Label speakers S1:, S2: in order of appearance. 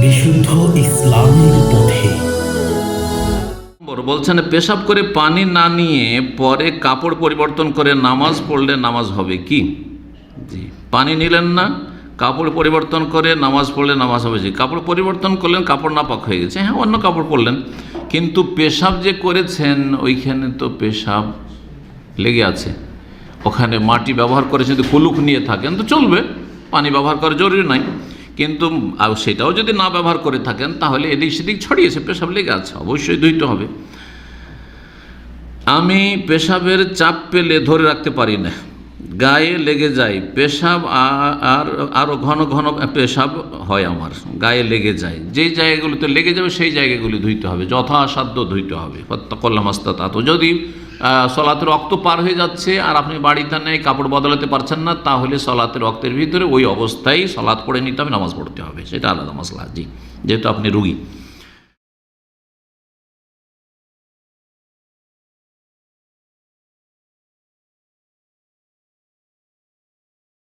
S1: বিশুদ্ধ ইসলামের পথে।
S2: বলছেন, পেশাব করে পানি না নিয়ে পরে কাপড় পরিবর্তন করে নামাজ পড়লে নামাজ হবে কি? জি, পানি নিলেন না, কাপড় পরিবর্তন করে নামাজ পড়লে নামাজ হবে জি কাপড় পরিবর্তন করলেন, কাপড় নাপাক হয়ে গেছে। হ্যাঁ অন্য কাপড় পরলেন। কিন্তু পেশাব যে করেছেন, ওইখানে তো পেশাব লেগে আছে। ওখানে মাটি ব্যবহার করে যদি কুলুক নিয়ে থাকেন, তো চলবে। পানি ব্যবহার করা জরুরি নাই কিন্তু সেটাও যদি না ব্যবহার করে থাকেন তাহলে এদিক সেদিক ছড়িয়েছে পেশাব লেগে আছে। অবশ্যই ধুইতে হবে। আমি পেশাবের চাপ পেলে ধরে রাখতে পারি না। গায়ে লেগে যায়। পেশাব আর আরও ঘন ঘন পেশাব হয় আমার। গায়ে লেগে যায়। যেই জায়গাগুলিতে লেগে যাবে সেই জায়গাগুলি ধুইতে হবে। যথাসাধ্য ধুইতে হবে। ফত্তাকল্লাম আস্তাত যদি আহ, সলাতের রক্ত পার হয়ে যাচ্ছে, আর আপনি বাড়িতে নেই, কাপড় বদলাতে পারছেন না, তাহলে সলাতে রক্তের ভিতরে ওই অবস্থায় সলাৎ পড়ে নিতে হবে, নামাজ পড়তে হবে। সেটা আলাদা মশলা, জি, যেহেতু আপনি রুগী।